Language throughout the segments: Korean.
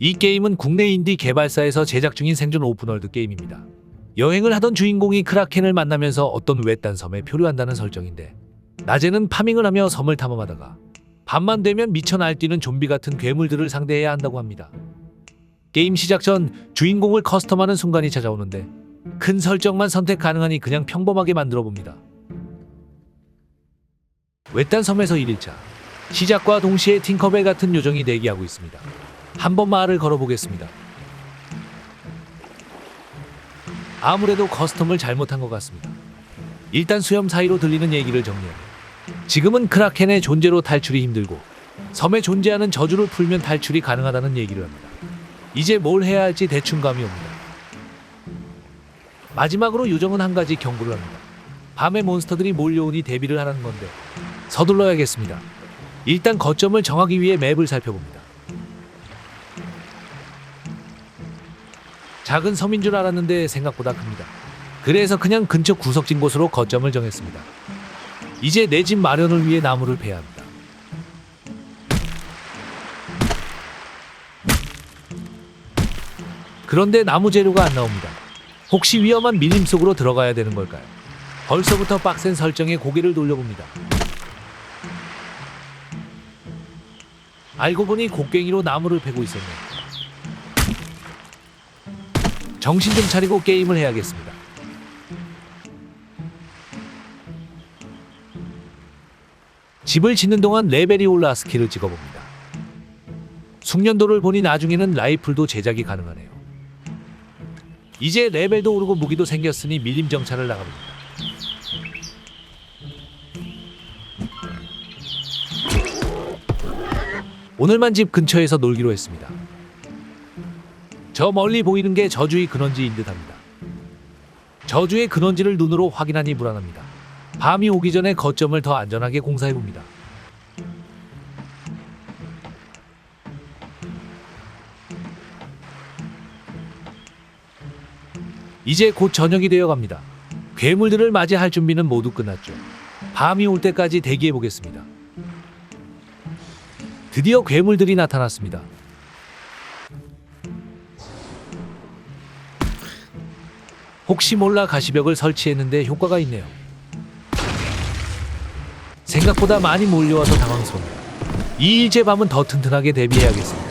이 게임은 국내 인디 개발사에서 제작 중인 생존 오픈월드 게임입니다. 여행을 하던 주인공이 크라켄을 만나면서 어떤 외딴 섬에 표류한다는 설정인데 낮에는 파밍을 하며 섬을 탐험하다가 밤만 되면 미쳐 날뛰는 좀비 같은 괴물들을 상대해야 한다고 합니다. 게임 시작 전 주인공을 커스텀하는 순간이 찾아오는데 큰 설정만 선택 가능하니 그냥 평범하게 만들어 봅니다. 외딴 섬에서 1일차 시작과 동시에 팅커벨 같은 요정이 대기하고 있습니다. 한번 말을 걸어보겠습니다. 아무래도 커스텀을 잘못한 것 같습니다. 일단 수염 사이로 들리는 얘기를 정리하면 지금은 크라켄의 존재로 탈출이 힘들고 섬에 존재하는 저주를 풀면 탈출이 가능하다는 얘기를 합니다. 이제 뭘 해야 할지 대충 감이 옵니다. 마지막으로 요정은 한 가지 경고를 합니다. 밤에 몬스터들이 몰려오니 대비를 하라는 건데 서둘러야겠습니다. 일단 거점을 정하기 위해 맵을 살펴봅니다. 작은 섬인 줄 알았는데 생각보다 큽니다. 그래서 그냥 근처 구석진 곳으로 거점을 정했습니다. 이제 내 집 마련을 위해 나무를 베야 합니다. 그런데 나무 재료가 안 나옵니다. 혹시 위험한 밀림 속으로 들어가야 되는 걸까요? 벌써부터 빡센 설정에 고개를 돌려봅니다. 알고 보니 곡괭이로 나무를 베고 있었네요. 정신 좀 차리고 게임을 해야겠습니다. 집을 짓는 동안 레벨이 올라 스킬을 찍어봅니다. 숙련도를 보니 나중에는 라이플도 제작이 가능하네요. 이제 레벨도 오르고 무기도 생겼으니 밀림 정찰을 나가봅니다. 오늘만 집 근처에서 놀기로 했습니다. 저 멀리 보이는 게 저주의 근원지인 듯합니다. 저주의 근원지를 눈으로 확인하니 불안합니다. 밤이 오기 전에 거점을 더 안전하게 공사해 봅니다. 이제 곧 저녁이 되어 갑니다. 괴물들을 맞이할 준비는 모두 끝났죠. 밤이 올 때까지 대기해 보겠습니다. 드디어 괴물들이 나타났습니다. 혹시 몰라 가시벽을 설치했는데 효과가 있네요. 생각보다 많이 몰려와서 당황스럽네요. 이 일제 밤은 더 튼튼하게 대비해야겠습니다.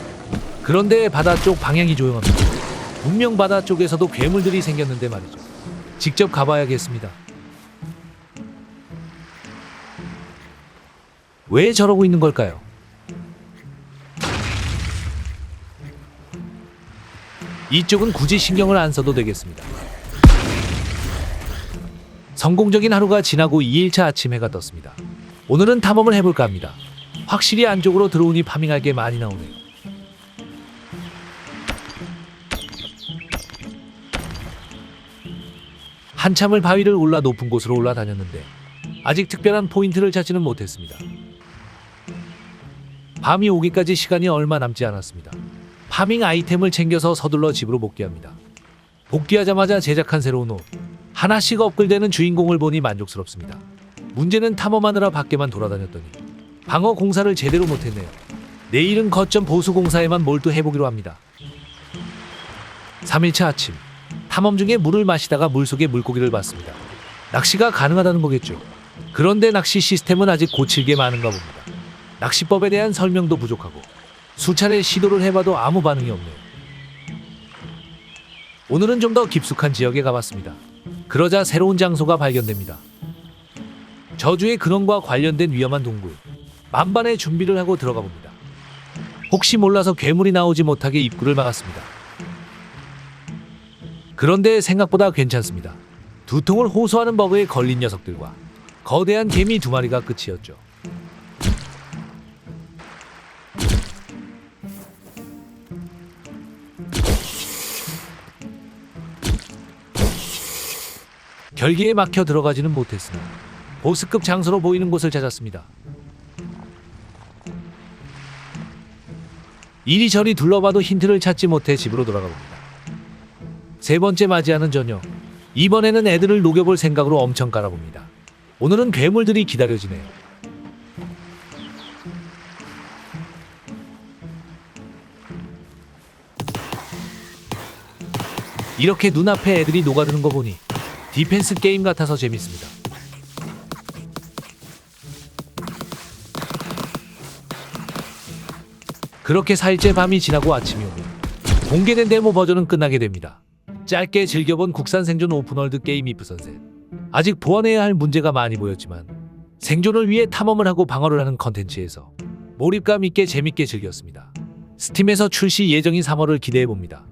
그런데 바다 쪽 방향이 조용합니다. 분명 바다 쪽에서도 괴물들이 생겼는데 말이죠. 직접 가봐야겠습니다. 왜 저러고 있는 걸까요? 이쪽은 굳이 신경을 안 써도 되겠습니다. 성공적인 하루가 지나고 2일차 아침 해가 떴습니다. 오늘은 탐험을 해볼까 합니다. 확실히 안쪽으로 들어오니 파밍할 게 많이 나오네요. 한참을 바위를 올라 높은 곳으로 올라다녔는데 아직 특별한 포인트를 찾지는 못했습니다. 밤이 오기까지 시간이 얼마 남지 않았습니다. 파밍 아이템을 챙겨서 서둘러 집으로 복귀합니다. 복귀하자마자 제작한 새로운 옷. 하나씩 업글되는 주인공을 보니 만족스럽습니다. 문제는 탐험하느라 밖에만 돌아다녔더니 방어 공사를 제대로 못했네요. 내일은 거점 보수 공사에만 몰두해보기로 합니다. 3일차 아침 탐험 중에 물을 마시다가 물속에 물고기를 봤습니다. 낚시가 가능하다는 거겠죠. 그런데 낚시 시스템은 아직 고칠 게 많은가 봅니다. 낚시법에 대한 설명도 부족하고 수차례 시도를 해봐도 아무 반응이 없네요. 오늘은 좀 더 깊숙한 지역에 가봤습니다. 그러자 새로운 장소가 발견됩니다. 저주의 근원과 관련된 위험한 동굴. 만반의 준비를 하고 들어가 봅니다. 혹시 몰라서 괴물이 나오지 못하게 입구를 막았습니다. 그런데 생각보다 괜찮습니다. 두통을 호소하는 버그에 걸린 녀석들과 거대한 개미 두 마리가 끝이었죠. 결계에 막혀 들어가지는 못했으나 보스급 장소로 보이는 곳을 찾았습니다. 이리저리 둘러봐도 힌트를 찾지 못해 집으로 돌아가 봅니다. 세 번째 맞이하는 저녁. 이번에는 애들을 녹여볼 생각으로 엄청 깔아봅니다. 오늘은 괴물들이 기다려지네요. 이렇게 눈앞에 애들이 녹아드는 거 보니 디펜스 게임 같아서 재밌습니다. 그렇게 4일째 밤이 지나고 아침이 오면 공개된 데모 버전은 끝나게 됩니다. 짧게 즐겨본 국산 생존 오픈월드 게임 이프 선셋. 아직 보완해야 할 문제가 많이 보였지만 생존을 위해 탐험을 하고 방어를 하는 컨텐츠에서 몰입감 있게 재밌게 즐겼습니다. 스팀에서 출시 예정인 3월을 기대해 봅니다.